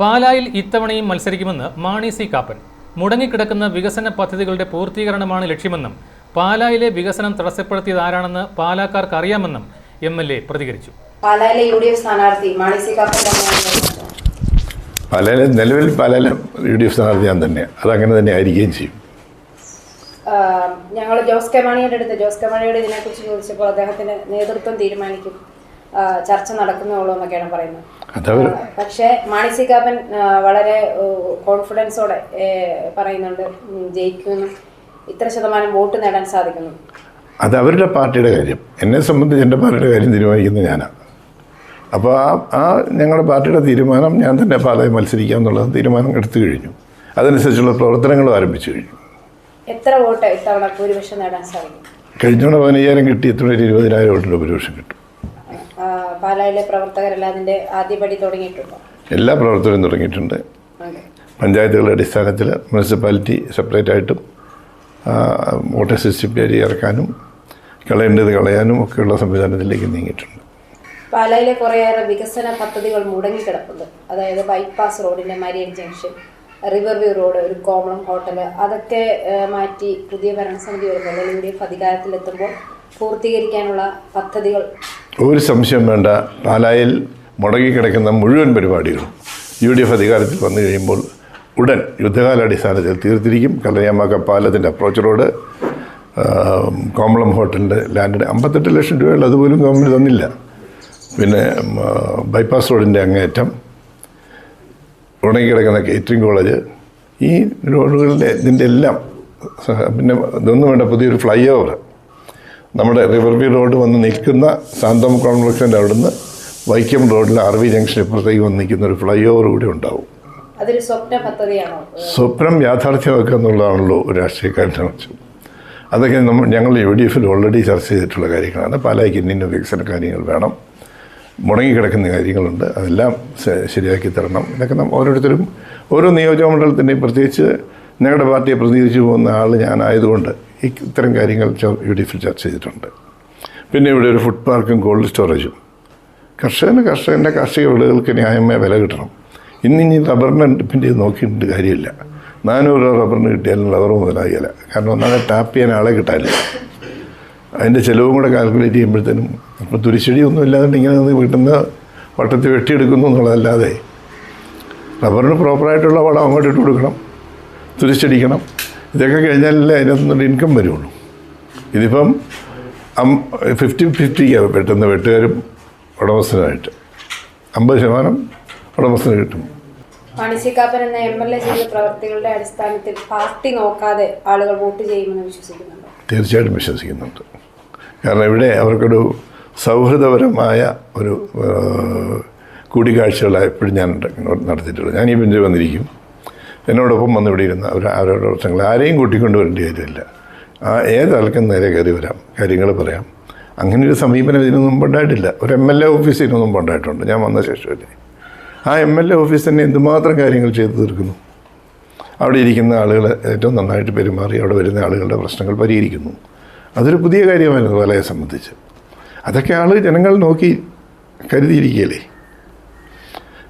പാലായിൽ ഇത്തവണയും മത്സരിക്കുമെന്ന് മാണി സി കാപ്പൻ. മുടങ്ങിക്കിടക്കുന്ന വികസന പദ്ധതികളുടെ പൂർത്തീകരണമാണ് ലക്ഷ്യമെന്നും പാലായിലെ വികസനം തടസ്സപ്പെടുത്തിയത് ആരാണെന്ന് പാലാക്കാർക്ക് അറിയാമെന്നും എം എൽ എ പ്രതികരിച്ചു. പാലായിലെ യു ഡി എഫ് സ്ഥാനാർത്ഥി മാണി സി കാപ്പൻ പാലായിലെ പല നിലവിൽ പാലായിലെ യു ഡി എഫ് സ്ഥാനാർത്ഥി ഞാൻ തന്നെ അതങ്ങനെ തന്നെ ആയിരിക്കുകയും ചെയ്യും. ഞങ്ങൾ ജോസ് കെ മാണിയുടെ അടുത്ത് ജോസ് കെ മാണിയുടെ ഇതിനെക്കുറിച്ച് ചോദിച്ചപ്പോൾ അദ്ദേഹത്തിന് നേതൃത്വം തീരുമാനിക്കും. ചർച്ച നടക്കുന്നുള്ളൂ എന്നൊക്കെയാണ് പറയുന്നത്. പക്ഷേ മാണി സി കാപ്പൻ വളരെ കോൺഫിഡൻസോടെ പറയുന്നുണ്ട് ജയിക്കും ജയിക്കുമെന്നും ഇത്ര ശതമാനം വോട്ട് നേടാൻ സാധിക്കുന്നു. അത് അവരുടെ പാർട്ടിയുടെ കാര്യം. എന്നെ സംബന്ധിച്ച് എന്റെ പാർട്ടിയുടെ കാര്യം തീരുമാനിക്കുന്നത് ഞാനാണ് അപ്പോൾ ആ ആ ഞങ്ങളുടെ പാർട്ടിയുടെ തീരുമാനം ഞാൻ തന്നെ പാലായി മത്സരിക്കാം എന്നുള്ള തീരുമാനം എടുത്തു കഴിഞ്ഞു. അതനുസരിച്ചുള്ള പ്രവർത്തനങ്ങൾ ആരംഭിച്ചു കഴിഞ്ഞു. എത്ര വോട്ട് ഇത്തവണ ഭൂരിപക്ഷം നേടാൻ സാധിക്കും? കഴിഞ്ഞോടെ പതിനയ്യായിരം കിട്ടി ഇത്തവണ ഇരുപതിനായിരം വോട്ടിന്റെ ഭൂരിപക്ഷം കിട്ടും. പാലായിലെ പ്രവർത്തകരെല്ലാം അതിന്റെ ആദ്യപടി തുടങ്ങിയിട്ടുണ്ടോ? എല്ലാ പ്രവർത്തകരും തുടങ്ങിയിട്ടുണ്ട്. പഞ്ചായത്തുകളുടെ അടിസ്ഥാനത്തിൽ മുനിസിപ്പാലിറ്റി സെപ്പറേറ്റ് ആയിട്ടും വോട്ടർ സിസ്റ്റം ഇറക്കാനും കളയേണ്ടത് കളയാനും ഒക്കെയുള്ള സംവിധാനത്തിലേക്ക് നീങ്ങിയിട്ടുണ്ട്. പാലായിലെ കുറേയേറെ വികസന പദ്ധതികൾ മുടങ്ങിക്കിടപ്പുണ്ട്. അതായത് ബൈപ്പാസ് റോഡിന്റെ Marian junction river view road ഒരു കോമളം ഹോട്ടൽ അതൊക്കെ മാറ്റി പുതിയ ഭരണസമിതി വരുമ്പോൾ യു ഡി എഫ് അധികാരത്തിലെത്തുമ്പോൾ പൂർത്തീകരിക്കാനുള്ള പദ്ധതികൾ ഒരു സംശയം വേണ്ട. പാലായിൽ മുടങ്ങിക്കിടക്കുന്ന മുഴുവൻ പരിപാടികളും യു ഡി എഫ് അധികാരത്തിൽ വന്നു കഴിയുമ്പോൾ ഉടൻ യുദ്ധകാലാടിസ്ഥാനത്തിൽ തീർത്തിരിക്കും. കല്ലയാമാക്ക പാലത്തിന്റെ അപ്രോച്ച് റോഡ് കോമളം ഹോട്ടലിന്റെ ലാൻഡിന് അമ്പത്തെട്ട് ലക്ഷം രൂപയുള്ള അതുപോലും ഗവൺമെന്റ് തന്നില്ല. പിന്നെ ബൈപ്പാസ് റോഡിന്റെ അങ്ങേയറ്റം ഉണങ്ങിക്കിടക്കുന്ന കേറ്ററിംഗ് കോളേജ് ഈ റോഡുകളിലെ ഇതിന്റെ എല്ലാം പിന്നെ ഇതൊന്നും വേണ്ട പുതിയൊരു ഫ്ലൈ ഓവർ നമ്മുടെ റിവർ വ്യൂ റോഡ് വന്ന് നിൽക്കുന്ന സാന്തം കോൺവെക്ഷന്റെ അവിടുന്ന് വൈക്കം റോഡിൽ ആർ വി ജംഗ്ഷൻ ഇപ്പുറത്തേക്ക് വന്ന് നിൽക്കുന്ന ഒരു ഫ്ലൈ ഓവർ കൂടി ഉണ്ടാവും. സ്വപ്ന യാഥാർത്ഥ്യമാക്കുക എന്നുള്ളതാണല്ലോ ഒരു രാഷ്ട്രീയക്കാരന്റെ ലക്ഷ്യം അതൊക്കെ നമ്മൾ ഞങ്ങൾ യു ഡി എഫിൽ ഓൾറെഡി ചർച്ച ചെയ്തിട്ടുള്ള കാര്യങ്ങളാണ്. പാലായ്ക്ക് ഇന്ന വികസന കാര്യങ്ങൾ വേണം. മുടങ്ങിക്കിടക്കുന്ന കാര്യങ്ങളുണ്ട്. അതെല്ലാം ശരിയാക്കി തരണം. ഇതൊക്കെ നമ്മൾ ഓരോരുത്തരും ഓരോ നിയോജക മണ്ഡലത്തിന്റെയും പ്രത്യേകിച്ച് ഞങ്ങളുടെ പാർട്ടിയെ പ്രതിനിധിച്ചു പോകുന്ന ആൾ ഞാനായതുകൊണ്ട് ഇത്തരം കാര്യങ്ങൾ എഫിൽ ചർച്ച ചെയ്തിട്ടുണ്ട്. പിന്നെ ഇവിടെ ഒരു ഫുഡ് പാർക്കും കോൾഡ് സ്റ്റോറേജും കർഷകന് കർഷകന്റെ കാർഷിക വിളകൾക്ക് ന്യായമായ വില കിട്ടണം. ഇന്ന് ഇനി റബ്ബറിനെ ഡിപ്പെൻഡ് ചെയ്ത് നോക്കിയിട്ട് കാര്യമില്ല. നാനൂറ് രൂപ റബ്ബറിന് കിട്ടിയാലും റബ്ബർ മുതലാകില്ല കാരണം ഒന്നാമത് ടാപ്പ് ചെയ്യാൻ ആളെ കിട്ടാനില്ല. അതിന്റെ ചിലവും കൂടെ കാൽക്കുലേറ്റ് ചെയ്യുമ്പോഴത്തേനും അപ്പോൾ തുരിശ്ശടി ഒന്നും ഇല്ലാതെ ഇങ്ങനെ വീട്ടിൽ നിന്ന് വട്ടത്തിൽ വെട്ടിയെടുക്കുന്നു എന്നുള്ളതല്ലാതെ റബ്ബറിന് പ്രോപ്പറായിട്ടുള്ള വളം അങ്ങോട്ട് ഇട്ട് കൊടുക്കണം. തുരിശടിക്കണം. ഇതൊക്കെ കഴിഞ്ഞാലല്ലേ അതിനകത്തുനിന്നൊരു ഇൻകം വരുള്ളൂ. ഇതിപ്പം ഫിഫ്റ്റി ഫിഫ്റ്റിക്കാണ് പെട്ടെന്ന് വെട്ടുകാരും ഉടമസ്ഥനായിട്ട് അമ്പത് ശതമാനം ഉടമസ്ഥന് കിട്ടും. മാണി സി എന്ന എം എൽ എ ചെയ്ത പ്രവർത്തികളുടെ അടിസ്ഥാനത്തിൽ പാർട്ടി നോക്കാതെ ആളുകൾ വോട്ട് ചെയ്യുമെന്ന് വിശ്വസിക്കുന്നുണ്ട്. തീർച്ചയായിട്ടും വിശ്വസിക്കുന്നുണ്ട്. കാരണം ഇവിടെ അവർക്കൊരു സൗഹൃദപരമായ ഒരു കൂടിക്കാഴ്ചകളാണ് എപ്പോഴും ഞാൻ നടത്തിയിട്ടുള്ളത്. ഞാൻ ഈ ബെഞ്ചിൽ വന്നിരിക്കും. എന്നോടൊപ്പം വന്ന് ഇവിടെ ഇരുന്ന അവർ അവരുടെ പ്രശ്നങ്ങൾ ആരെയും കൂട്ടിക്കൊണ്ട് വരേണ്ടി കാര്യമില്ല. ആ ഏതാൾക്കും നേരെ കയറി വരാം കാര്യങ്ങൾ പറയാം. അങ്ങനെ ഒരു സമീപനം ഇതിനു മുമ്പ് ഉണ്ടായിട്ടില്ല. ഒരു എം എൽ എ ഓഫീസ് ഇതിനു മുമ്പ് ഉണ്ടായിട്ടുണ്ട്. ഞാൻ വന്ന ശേഷമല്ലേ ആ എം എൽ എ ഓഫീസ് തന്നെ എന്തുമാത്രം കാര്യങ്ങൾ ചെയ്തു തീർക്കുന്നു? അവിടെ ഇരിക്കുന്ന ആളുകൾ ഏറ്റവും നന്നായിട്ട് പെരുമാറി അവിടെ വരുന്ന ആളുകളുടെ പ്രശ്നങ്ങൾ പരിഹരിക്കുന്നു. അതൊരു പുതിയ കാര്യമായിരുന്നു വലയെ സംബന്ധിച്ച്. അതൊക്കെ ആൾ ജനങ്ങൾ നോക്കി കരുതിയിരിക്കുകയല്ലേ?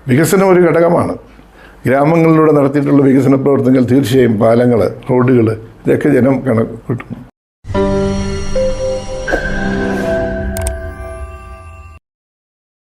വികസനം ഒരു ഘടകമാണ്. ഗ്രാമങ്ങളിലൂടെ നടത്തിയിട്ടുള്ള വികസന പ്രവർത്തനങ്ങൾ തീർച്ചയായും പാലങ്ങൾ റോഡുകൾ ഇതൊക്കെ ജനം കണക്ക് കിട്ടും.